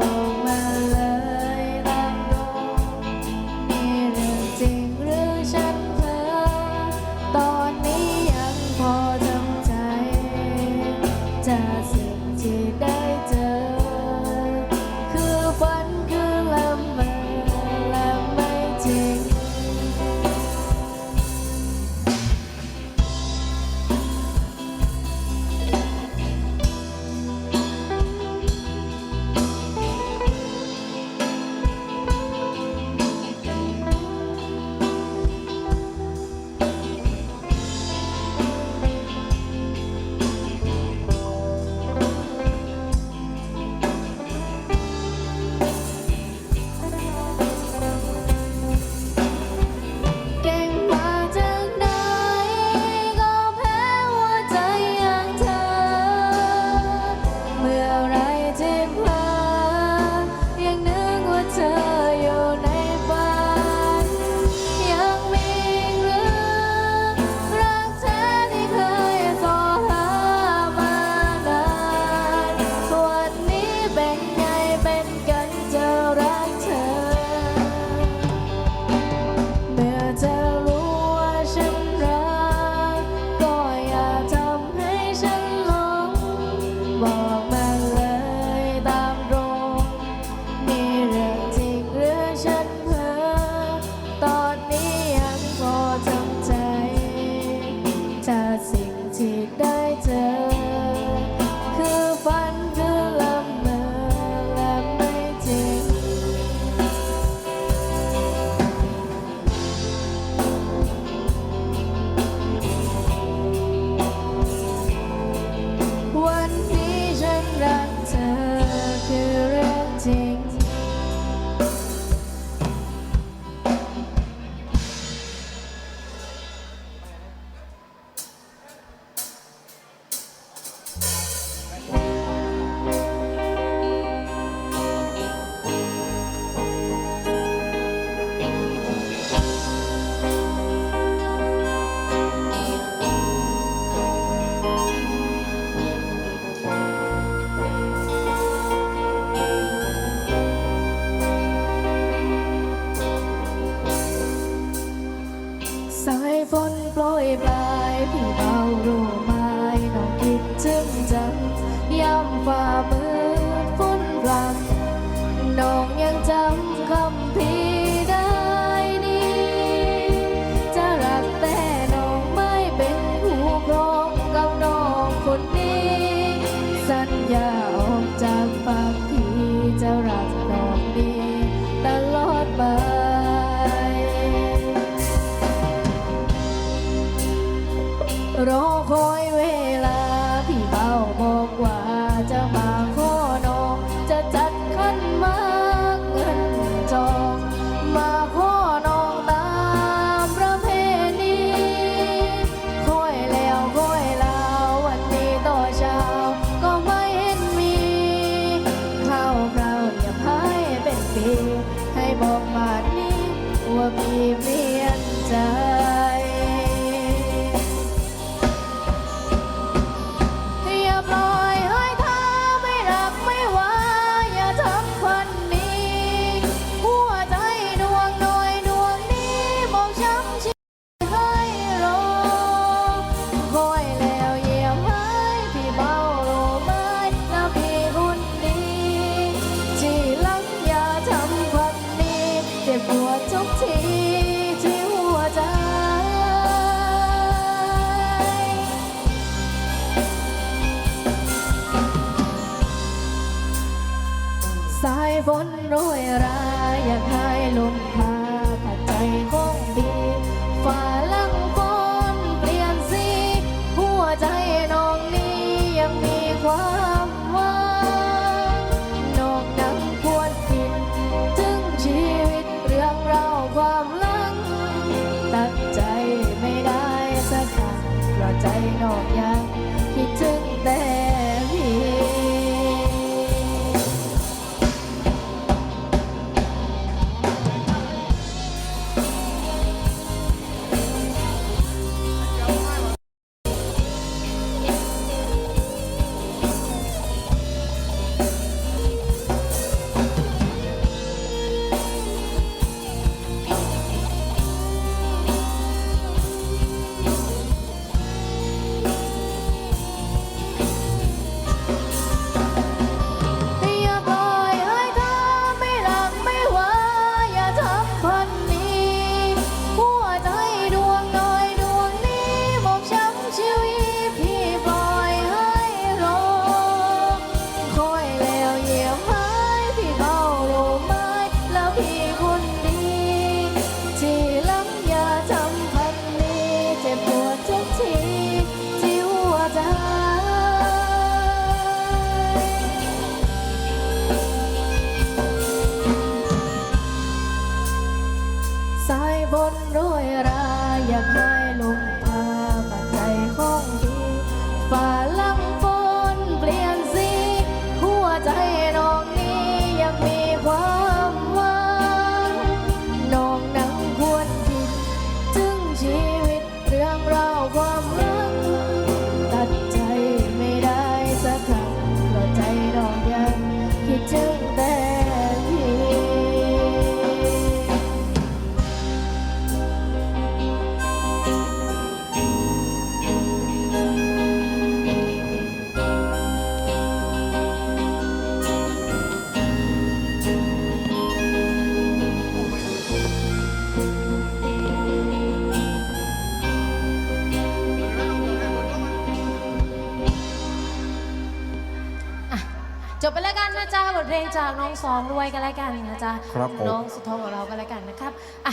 Bible. จากสิ่งที่ได้เจอ ดอกยางคิดถึง เพลงจากน้องสองด้วยกันแล้วกันนะจ๊ะร้องสุดท้องของเรากันแล้วกันนะครับอะ